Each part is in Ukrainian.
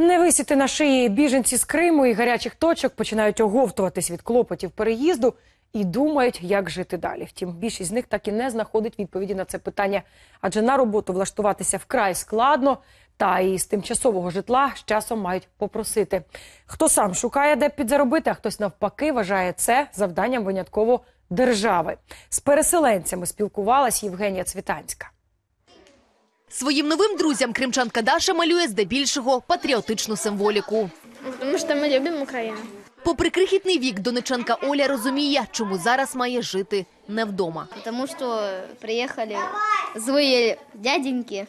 Не висіти на шиї біженці з Криму і гарячих точок починають оговтуватись від клопотів переїзду і думають, як жити далі. Втім, більшість з них так і не знаходить відповіді на це питання, адже на роботу влаштуватися вкрай складно. Та і з тимчасового житла з часом мають попросити. Хто сам шукає, де підзаробити, а хтось навпаки вважає це завданням винятково держави. З переселенцями спілкувалась Євгенія Цвітанська. Своїм новим друзям кримчанка Даша малює здебільшого патріотичну символіку. Потому что мы любим Украину. Попри крихітний вік, донечанка Оля розуміє, чому зараз має жити не вдома. Потому что приехали злые дяденьки,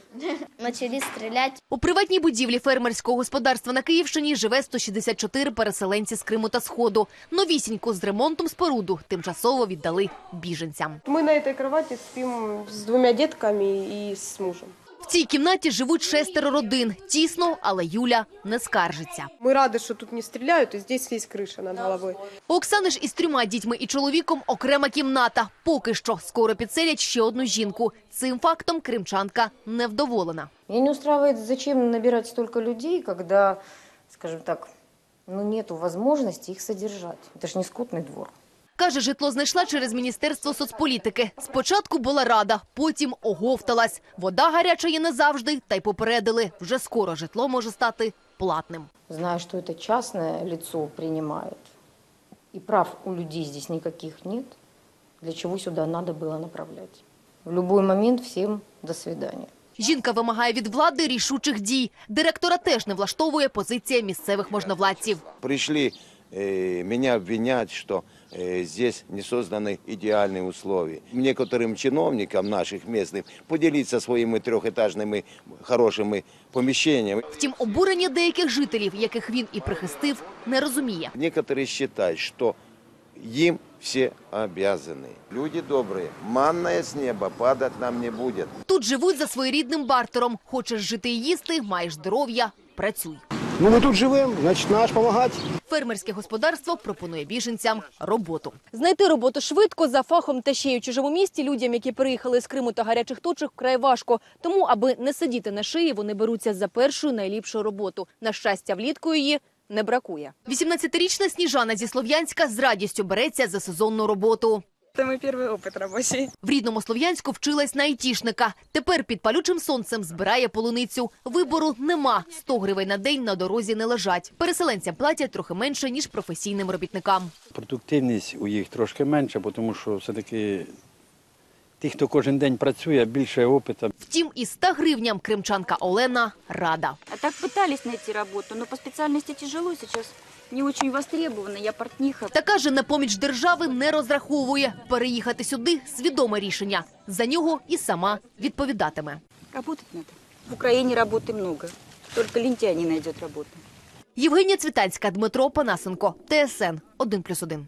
начали стрелять. У приватній будівлі фермерського господарства на Київщині живе 164 переселенці з Криму та Сходу. Новісіньку з ремонтом споруду тимчасово віддали біженцям. Мы на этой кровати спим с двумя детками и с мужем. В цій кімнаті живуть шестеро родин. Тісно, але Юля не скаржиться. Мы рады, что тут не стреляют, и здесь есть крыша над головой. У Оксани ж із трьома дітьми і чоловіком окрема кімната. Поки що скоро підселять ще одну жінку. Цим фактом кримчанка невдоволена. Меня не устраивает, зачем набирать столько людей, когда, скажем так, ну, нету возможности их содержать. Это же не скотный двор. Каже, житло знайшла через Міністерство соцполітики. Спочатку була рада, потім оговталась. Вода гаряча є не завжди, та й попередили. Вже скоро житло може стати платним. Зная, что это частное лицо принимает, и прав у людей здесь никаких нет, для чего сюда надо было направлять. В любой момент всем до свидания. Жінка вимагає від влади рішучих дій. Директора теж не влаштовує позиція місцевих можновладців. пришли э, меня обвинять, что э, здесь не созданы идеальные условия. Некоторым чиновникам наших местных поделиться своими трехэтажными хорошими помещениями. Втім, обурення деяких жителів, яких він і прихистив, не розуміє. Некоторые считают, что им все обязаны. Люди добрые, манная с неба падать нам не будет. Тут живуть за своєрідним бартером. Хочеш жити і їсти, маєш здоров'я, працюй. Ну ми тут живемо, значить наш допомагати. Фермерське господарство пропонує біженцям роботу. Знайти роботу швидко за фахом та ще й у чужому місті людям, які приїхали з Криму та гарячих точок, вкрай важко. Тому, аби не сидіти на шиї, вони беруться за першу найліпшу роботу. На щастя, влітку її не бракує. 18-річна Сніжана зі Слов'янська з радістю береться за сезонну роботу. Это мой первый опыт рабочий. В рідному Слов'янську вчилась на айтішника. Тепер під палючим сонцем збирає полуницю. Вибору нема. 100 гривень на день на дорозі не лежать. Переселенцям платять трохи менше, ніж професійним робітникам. Продуктивність у їх трошки менша, бо тому що все-таки ті, хто кожен день працює, більше опиту. Втім, із 100 гривням кримчанка Олена рада. А так пытались найти работу, но по специальности тяжело сейчас. Не очень востребована, я портніха. Та каже, на поміч держави не розраховує. Переїхати сюди свідоме рішення. За нього і сама відповідатиме. Работать надо. В Україні роботи много. Только лентяй не знайде работу. Євгенія Цвітанська, Дмитро Панасенко, ТСН 1+,1.